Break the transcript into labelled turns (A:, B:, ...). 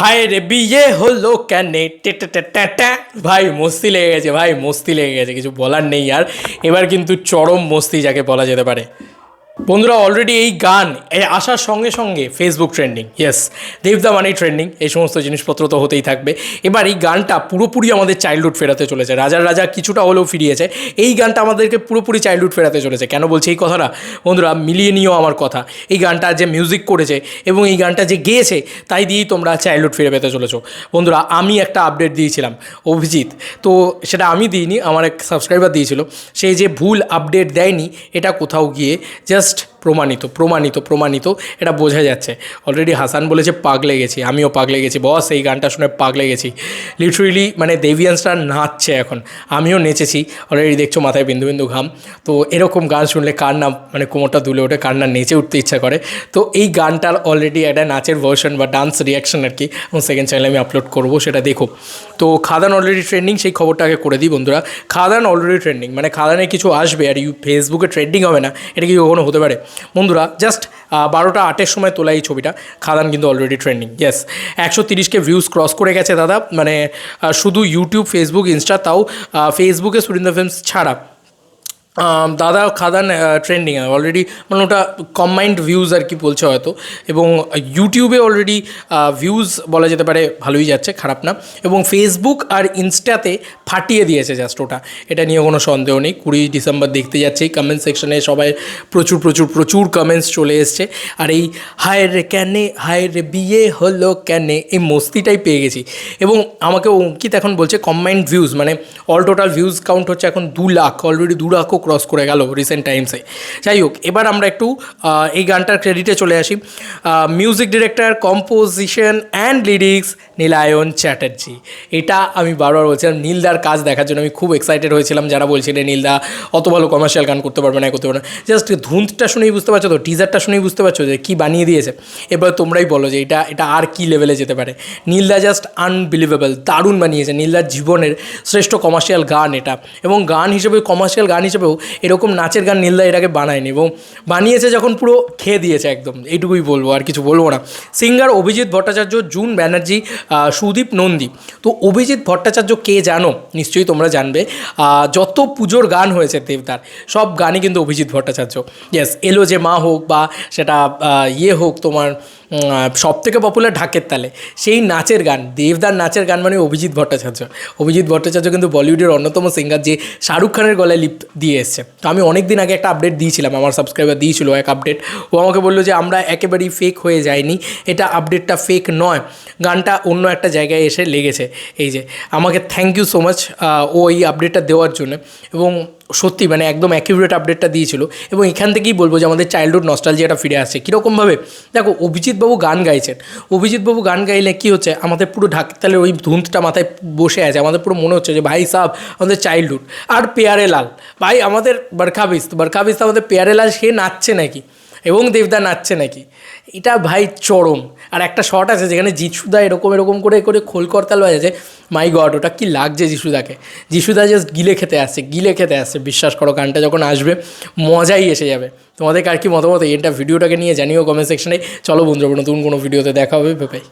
A: হায় রে, বিয়ে হলো কেনে। ভাই, মস্তি লেগে গেছে, ভাই, মস্তি লেগে গেছে, কিছু বলার নেই আর। এবার কিন্তু চরম মস্তি যাকে বলা যেতে পারে। বন্ধুরা অলরেডি এই গান আসার সঙ্গে সঙ্গে ফেসবুক ট্রেন্ডিং ইয়েস দেবদা মানেই ট্রেন্ডিং এই সমস্ত জিনিসপত্র তো হতেই থাকবে। এবার এই গানটা পুরোপুরি আমাদের চাইল্ডহুড ফেরাতে চলেছে। রাজার রাজা কিছুটা হলেও ফিরিয়েছে। এই গানটা আমাদেরকে পুরোপুরি চাইল্ডহুড ফেরাতে চলেছে। কেন বলছি এই কথাটা? বন্ধুরা মিলিয়ে নিও আমার কথা। এই গানটা যে মিউজিক করেছে এবং এই গানটা যে গেয়েছে, তাই দিয়েই তোমরা চাইল্ডহুড ফিরে পেতে চলেছো। বন্ধুরা, আমি একটা আপডেট দিয়েছিলাম, অভিজিৎ। তো সেটা আমি দিইনি, আমার এক সাবস্ক্রাইবার দিয়েছিল। সেই যে ভুল আপডেট দেয়নি, এটা কোথাও গিয়ে জাস্ট just প্রমাণিত প্রমাণিত প্রমাণিত, এটা বোঝা যাচ্ছে। অলরেডি হাসান বলেছে, পাগলে গেছি, আমিও পাগলে গেছি। বস, এই গানটা শুনে পাগলে গেছি। লিটারেলি মানে দেবিয়ান্সরা নাচছে এখন। আমিও নেচেছি। অলরেডি দেখছ মাথায় বিন্দু বিন্দু ঘাম। তো এরকম গান শুনলে কার না মানে কোমরটা দুলে ওঠে, কার না নেচে উঠতে ইচ্ছা করে। তো এই গানটার অলরেডি একটা নাচের ভার্সন বা ডান্স রিয়াকশন আর কি এবং সেকেন্ড চ্যানেলে আমি আপলোড করব, সেটা দেখো। তো খাদান অলরেডি ট্রেন্ডিং সেই খবরটাকে করে দিই বন্ধুরা। খাদান অলরেডি ট্রেন্ডিং মানে খাদানে কিছু আসবে, আর ইউ ফেসবুকে ট্রেন্ডিং হবে না, এটা কি কখনো হতে পারে? বন্ধুরা জাস্ট বারোটা আটের সময় তোলা এই ছবিটা। খাদান কিন্তু অলরেডি ট্রেন্ডিং ইয়েস একশো তিরিশকে ভিউজ ক্রস করে গেছে দাদা মানে শুধু ইউটিউব ফেসবুক ইনস্টা তাও ফেসবুকে সুরিন্দর ফিল্মস ছাড়া। দাদা খাদান ট্রেন্ডিং অলরেডি মানে ওটা কম্বাইন্ড ভিউজ আর কি বলছে হয়তো। এবং ইউটিউবে অলরেডি ভিউজ বলা যেতে পারে ভালোই যাচ্ছে, খারাপ না। এবং ফেসবুক আর ইনস্টাতে ফাটিয়ে দিয়েছে জাস্ট ওটা। এটা নিয়ে কোনো সন্দেহ নেই। কুড়ি ডিসেম্বর দেখতে যাচ্ছি। কমেন্ট সেকশনে সবাই প্রচুর প্রচুর প্রচুর কমেন্টস চলে এসছে। আর এই, হায় রে ক্যানে, হায় রে বিয়ে হলো ক্যানে? এই মস্তিটাই পেয়ে গেছি। এবং আমাকে অঙ্কিত এখন বলছে কম্বাইন্ড ভিউজ মানে অল টোটাল ভিউজ কাউন্ট হচ্ছে এখন দু লাখ। অলরেডি দু লাখও ক্রস করে গেল রিসেন্ট টাইমসে যাই হোক, এবার আমরা একটু এই গানটার ক্রেডিটে চলে আসি। Music director composition and lyrics Nilayan Chatterjee. এটা আমি বারবার বলছিলাম, নীলদার কাজ দেখার জন্য আমি খুব এক্সাইটেড হয়েছিলাম। যারা বলছিলেন নীলদা অত ভালো কমার্শিয়াল গান করতে পারবে না করতে পারবে না। জাস্ট ধুঁতটা শুনেই বুঝতে পারছ তো টিজারটা শুনেই বুঝতে পারছ যে কী বানিয়ে দিয়েছে। এবার তোমরাই বলো যে এটা এটা আর কি লেভেলে যেতে পারে। নীলদা জাস্ট আনবিলিভেবল দারুণ বানিয়েছে। নীলদার জীবনের শ্রেষ্ঠ কমার্শিয়াল গান এটা। এবং গান হিসেবে কমার্শিয়াল গান হিসেবেও এরকম নাচের গান নীলদা আগে বানায়নি এবং বানিয়েছে যখন পুরো খেয়ে দিয়েছে একদম, এইটুকুই বলব, আর কিছু বলব না। Singer Abhijit Bhattacharya, June Banerjee Sudip Nandi. তো অভিজিৎ ভট্টাচার্য কে জানো? নিশ্চয়ই তোমরা জানবে। যত পুজোর গান হয়েছে দেবদার সব গানই কিন্তু অভিজিৎ ভট্টাচার্য। ইয়েস এলো যে মা হোক বা সেটা ইয়ে হোক তোমার সব থেকে পপুলার ঢাকের তালে, সেই নাচের গান, দেবদার নাচের গান মানে অভিজিৎ ভট্টাচার্য। অভিজিৎ ভট্টাচার্য কিন্তু বলিউডের অন্যতম সিঙ্গার যে শাহরুখ খানের গলায় লিপ দিয়ে এসছে। তো আমি অনেক দিন আগে একটা আপডেট দিয়েছিলাম, আমার সাবস্ক্রাইবার দিয়েছিল এক আপডেট ও আমাকে বলল যে, আমরা একেবারেই ফেক হয়ে যায়নি এটা আপডেটটা ফেক নয়, গানটা অন্য একটা জায়গায় এসে লেগেছে। এই যে, আমাকে থ্যাংক ইউ সো মাচ ও এই আপডেটটা দেওয়ার জন্য। এবং সত্যি মানে একদম অ্যাকিউরেট আপডেটটা দিয়েছিল এবং এখান থেকেই বলব যে আমাদের চাইল্ডহুড নস্টালজিয়াটা ফিরে আসছে। কীরকমভাবে? দেখো, অভিজিৎবাবু গান গাইছেন। অভিজিৎবাবু গান গাইলে কী হচ্ছে? আমাদের পুরো ঢাকতালের ওই ধুঁধটা মাথায় বসে আছে। আমাদের পুরো মনে হচ্ছে যে, ভাই সাহ আমাদের চাইল্ডহুড আর পেয়ারে লাল। ভাই, আমাদের বরখাবিস্ত। বরখাবিস্ত আমাদের পেয়ারে লাল, সে নাচছে নাকি? এবং দেবদা নাচছে নাকি? এটা ভাই চরম। আর একটা শট আছে যেখানে যিশুদা এরকম এরকম করে করে খোল করতাল বাজাচ্ছে। মাই গড ওটা কি লাগছে যিশুদাকে যিশুদা জাস্ট গিলে খেতে আসছে, গিলে খেতে আসছে। বিশ্বাস করো, গানটা যখন আসবে, মজাই এসে যাবে। তোমাদের আর কি মতামত? এটা ভিডিওটাকে নিয়ে জানিও কমেন্ট সেকশনে চলো বন্ধুরা, নতুন কোনো ভিডিওতে দেখা হবে। ভাই